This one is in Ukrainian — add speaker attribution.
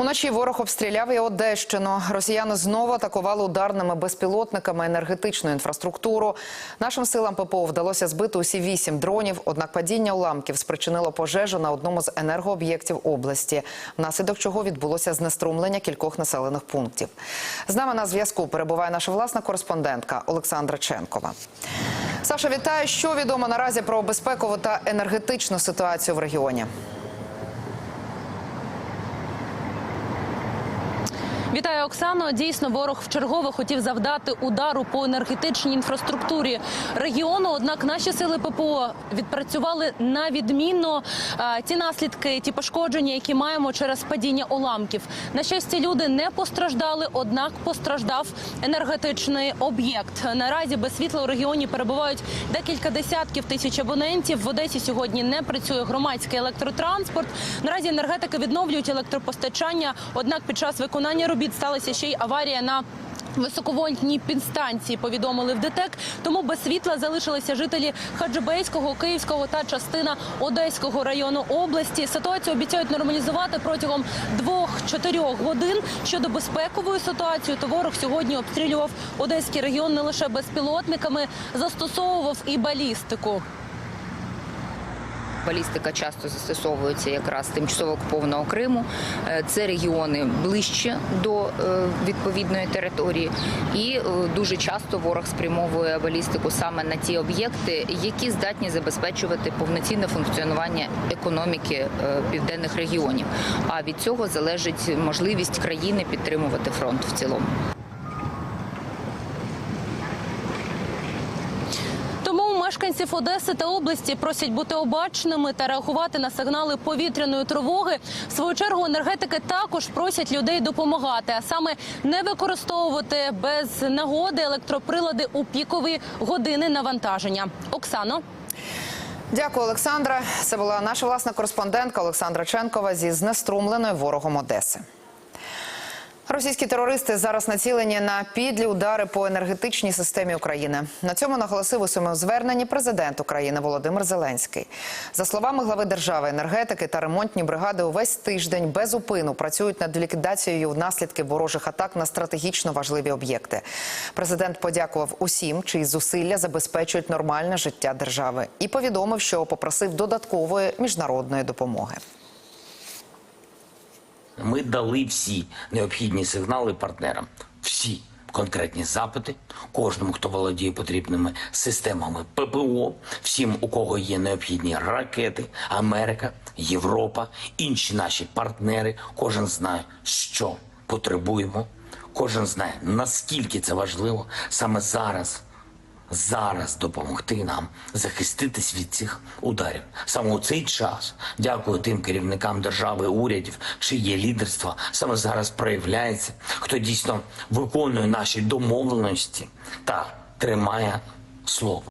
Speaker 1: Уночі ворог обстріляв і Одещину. Росіяни знову атакували ударними безпілотниками енергетичну інфраструктуру. Нашим силам ППО вдалося збити усі вісім дронів. Однак падіння уламків спричинило пожежу на одному з енергооб'єктів області, внаслідок чого відбулося знеструмлення кількох населених пунктів. З нами на зв'язку перебуває наша власна кореспондентка Олександра Ченкова. Саша, вітаю. Що відомо наразі про безпекову та енергетичну ситуацію в регіоні?
Speaker 2: Вітаю, Оксано. Дійсно, ворог вчергове хотів завдати удару по енергетичній інфраструктурі регіону. Однак наші сили ППО відпрацювали на відмінно а, ті наслідки, ті пошкодження, які маємо через падіння уламків. На щастя, люди не постраждали, однак постраждав енергетичний об'єкт. Наразі без світла у регіоні перебувають декілька десятків тисяч абонентів. В Одесі сьогодні не працює громадський електротранспорт. Наразі енергетики відновлюють електропостачання. Однак під час виконання робіт сталася ще й аварія на Високовольтній підстанції повідомили в ДТЕК, тому без світла залишилися жителі Хаджибейського, Київського та частина Одеського району області. Ситуацію обіцяють нормалізувати протягом двох-чотирьох годин. Щодо безпекової ситуації, то ворог сьогодні обстрілював Одеський регіон не лише безпілотниками, застосовував і балістику.
Speaker 3: Балістика часто застосовується якраз тимчасово окупованого Криму. Е, Це регіони ближче до е, відповідної території, і е, дуже часто ворог спрямовує балістику саме на ті об'єкти, які здатні забезпечувати повноцінне функціонування економіки південних регіонів. А від цього залежить можливість країни підтримувати фронт в цілому.
Speaker 2: Тому мешканців Одеси та області просять бути обачними та реагувати на сигнали повітряної тривоги. В свою чергу енергетики також просять людей допомагати, а саме не використовувати без нагоди електроприлади у пікові години навантаження. Оксано.
Speaker 1: Дякую, Олександра. Це була наша власна кореспондентка Олександра Ченкова зі знеструмленої ворогом Одеси. Російські терористи зараз націлені на підлі удари по енергетичній системі України. На цьому наголосив у своєму зверненні президент України Володимир Зеленський. За словами глави держави, енергетики та ремонтні бригади увесь тиждень без упину працюють над ліквідацією наслідків ворожих атак на стратегічно важливі об'єкти. Президент подякував усім, чиї зусилля забезпечують нормальне життя держави, і повідомив, що попросив додаткової міжнародної допомоги.
Speaker 4: Ми дали всі необхідні сигнали партнерам. Всі конкретні запити кожному, хто володіє потрібними системами ППО, всім, у кого є необхідні ракети, Америка, Європа, інші наші партнери. Кожен знає, що потребуємо. Кожен знає, наскільки це важливо саме зараз зараз допомогти нам захиститись від цих ударів. Саме у цей час дякую тим керівникам держави, урядів, чиє лідерство саме зараз проявляється, хто дійсно виконує наші домовленості та тримає слово.